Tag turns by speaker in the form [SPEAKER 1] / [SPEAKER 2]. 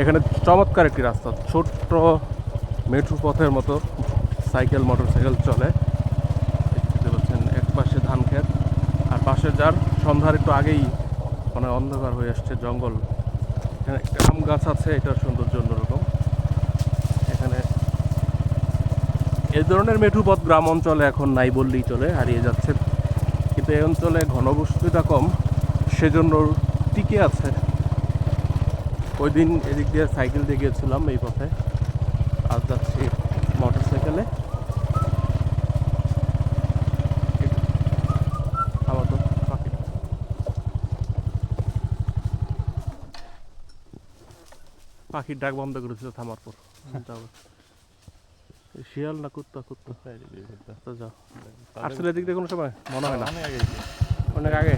[SPEAKER 1] এখানে চমৎকার একটি রাস্তা, ছোট্ট মেট্রো পথের মতো সাইকেল মোটর সাইকেল চলে পাচ্ছেন এক পাশে ধান ক্ষেত, আর পাশে যার সন্ধ্যার একটু আগেই মানে অন্ধকার হয়ে আসছে জঙ্গল। এখানে আম গাছ আছে, এটার সৌন্দর্য অন্যরকম। এখানে এই ধরনের মেঠু পথ গ্রাম অঞ্চলে এখন নাই বললেই চলে, হারিয়ে যাচ্ছে। কিন্তু এই অঞ্চলে ঘনবস্তিটা কম সেজন্য টিকে আছে। ওই দিন এদিক দিয়ে সাইকেল দিয়ে গিয়েছিলাম এই পথে। আজ যাচ্ছি মোটর সাইকেলে পাখির ডাক বন্ধ করেছিল থামার পর। শিয়াল না কুত্তা কুত্তা। যাও। আসলে এদিক দিয়ে কোনো সময় মনে হয় না। অনেক আগে?